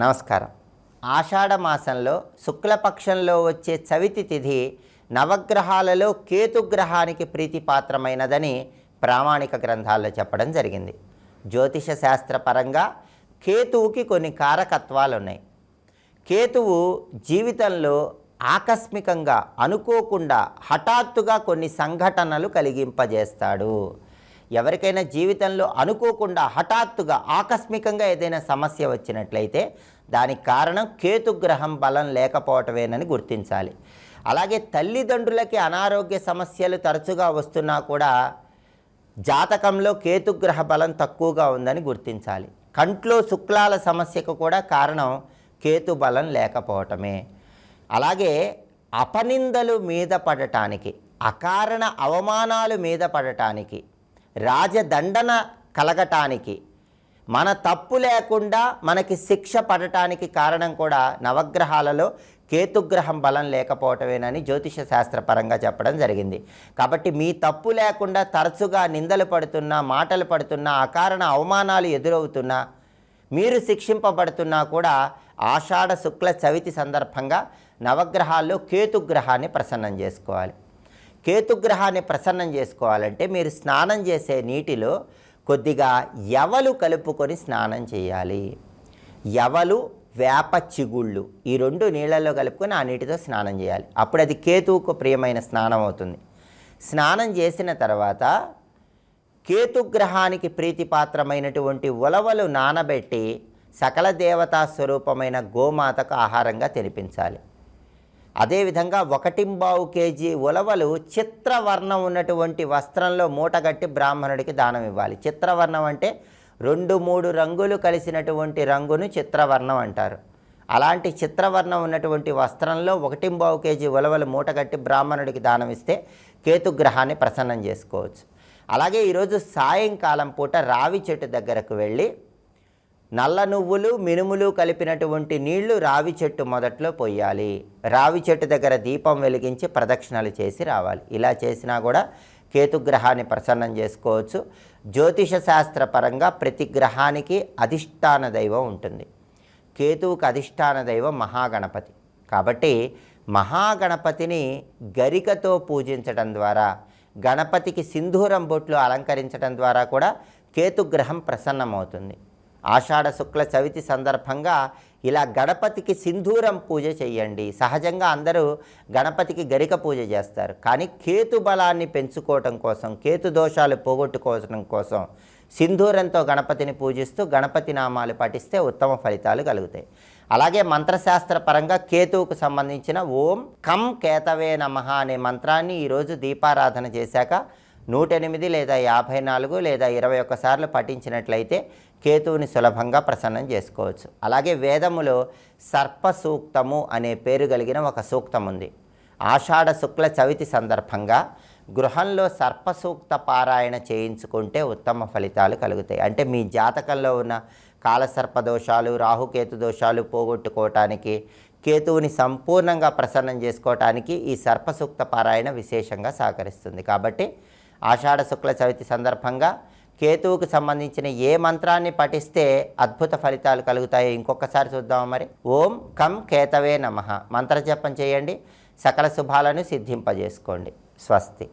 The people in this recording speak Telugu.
నమస్కారం. ఆషాఢ మాసంలో శుక్లపక్షంలో వచ్చే చవితి తిథి నవగ్రహాలలో కేతుగ్రహానికి ప్రీతిపాత్రమైనదని ప్రామాణిక గ్రంథాల్లో చెప్పడం జరిగింది. జ్యోతిష శాస్త్రపరంగా కేతువుకి కొన్ని కారకత్వాలు ఉన్నాయి కేతువు జీవితంలో ఆకస్మికంగా అనుకోకుండా హఠాత్తుగా కొన్ని సంఘటనలు కలిగింపజేస్తాడు. ఎవరికైనా జీవితంలో అనుకోకుండా హఠాత్తుగా ఆకస్మికంగా ఏదైనా సమస్య వచ్చినట్లయితే దానికి కారణం కేతుగ్రహం బలం లేకపోవటమేనని గుర్తించాలి. అలాగే తల్లిదండ్రులకి అనారోగ్య సమస్యలు తరచుగా వస్తున్నా కూడా జాతకంలో కేతుగ్రహ బలం తక్కువగా ఉందని గుర్తించాలి. కంట్లో శుక్లాల సమస్యకు కూడా కారణం కేతు బలం లేకపోవటమే. అలాగే అపనిందలు మీద పడటానికి అకారణ అవమానాలు మీద పడటానికి రాజదండన కలగటానికి మన తప్పు లేకుండా మనకి శిక్ష పడటానికి కారణం కూడా నవగ్రహాలలో కేతుగ్రహం బలం లేకపోవటమేనని జ్యోతిష శాస్త్రపరంగా చెప్పడం జరిగింది. కాబట్టి మీ తప్పు లేకుండా తరచుగా నిందలు పడుతున్నా మాటలు పడుతున్నా అకారణ అవమానాలు ఎదురవుతున్నా మీరు శిక్షింపబడుతున్నా కూడా ఆషాఢ శుక్ల చవితి సందర్భంగా నవగ్రహాల్లో కేతుగ్రహాన్ని ప్రసన్నం చేసుకోవాలి. కేతుగ్రహాన్ని ప్రసన్నం చేసుకోవాలంటే మీరు స్నానం చేసే నీటిలో కొద్దిగా యవలు కలుపుకొని స్నానం చేయాలి. యవలు వేప చిగుళ్ళు ఈ రెండు నీళ్ళల్లో కలుపుకొని ఆ నీటితో స్నానం చేయాలి. అప్పుడు అది కేతువుకు ప్రియమైన స్నానం అవుతుంది. స్నానం చేసిన తర్వాత కేతుగ్రహానికి ప్రీతిపాత్రమైనటువంటి ఉలవలు నానబెట్టి సకల దేవతా స్వరూపమైన గోమాతకు ఆహారంగా తినిపించాలి. అదేవిధంగా ఒకటింబావు కేజీ ఉలవలు చిత్రవర్ణం ఉన్నటువంటి వస్త్రంలో మూటగట్టి బ్రాహ్మణుడికి దానం ఇవ్వాలి. చిత్రవర్ణం అంటే రెండు మూడు రంగులు కలిసినటువంటి రంగును చిత్రవర్ణం అంటారు. అలాంటి చిత్రవర్ణం ఉన్నటువంటి వస్త్రంలో ఒకటింబావు కేజీ ఉలవలు మూటగట్టి బ్రాహ్మణుడికి దానం ఇస్తే కేతుగ్రహాన్ని ప్రసన్నం చేసుకోవచ్చు. అలాగే ఈరోజు సాయంకాలం పూట రావి చెట్టు దగ్గరకు వెళ్ళి నల్ల నువ్వులు మినుములు కలిపినటువంటి నీళ్ళు రావి చెట్టు మొదట్లో పోయాలి రావి చెట్టు దగ్గర దీపం వెలిగించి ప్రదక్షిణలు చేసి రావాలి. ఇలా చేసినా కూడా కేతుగ్రహాన్ని ప్రసన్నం చేసుకోవచ్చు. జ్యోతిష శాస్త్ర పరంగా ప్రతి గ్రహానికి అధిష్టాన దైవం ఉంటుంది. కేతువుకు అధిష్టాన దైవం మహాగణపతి. కాబట్టి మహాగణపతిని గరికతో పూజించడం ద్వారా గణపతికి సింధూరం బొట్లు అలంకరించడం ద్వారా కూడా కేతుగ్రహం ప్రసన్నమవుతుంది. ఆషాఢ శుక్ల చవితి సందర్భంగా ఇలా గణపతికి సింధూరం పూజ చేయండి. సహజంగా అందరూ గణపతికి గరిక పూజ చేస్తారు. కానీ కేతు బలాన్ని పెంచుకోవటం కోసం కేతు దోషాలు పోగొట్టుకోవడం కోసం సింధూరంతో గణపతిని పూజిస్తూ గణపతి నామాలు పఠిస్తే ఉత్తమ ఫలితాలు కలుగుతాయి. అలాగే మంత్రశాస్త్ర పరంగా కేతువుకు సంబంధించిన ఓం కం కేతవే నమ అనే మంత్రాన్ని ఈరోజు దీపారాధన చేశాక నూట ఎనిమిది లేదా యాభై నాలుగు లేదా ఇరవై ఒక్కసార్లు పఠించినట్లయితే కేతువుని సులభంగా ప్రసన్నం చేసుకోవచ్చు. అలాగే వేదములో సర్ప సూక్తము అనే పేరు కలిగిన ఒక సూక్తం ఉంది ఆషాఢ శుక్ల చవితి సందర్భంగా గృహంలో సర్పసూక్త పారాయణ చేయించుకుంటే ఉత్తమ ఫలితాలు కలుగుతాయి. అంటే మీ జాతకంలో ఉన్న కాలసర్ప దోషాలు రాహుకేతు దోషాలు పోగొట్టుకోవటానికి కేతువుని సంపూర్ణంగా ప్రసన్నం చేసుకోవటానికి ఈ సర్పసూక్త పారాయణ విశేషంగా సహకరిస్తుంది. కాబట్టి ఆషాఢ శుక్ల చవితి సందర్భంగా కేతువుకు సంబంధించిన ఏ మంత్రాన్ని పఠిస్తే అద్భుత ఫలితాలు కలుగుతాయో ఇంకొకసారి చూద్దాం మరి. ఓం కం కేతవే నమ. మంత్రజపం చేయండి. సకల శుభాలను సిద్ధింపజేసుకోండి. స్వస్తి.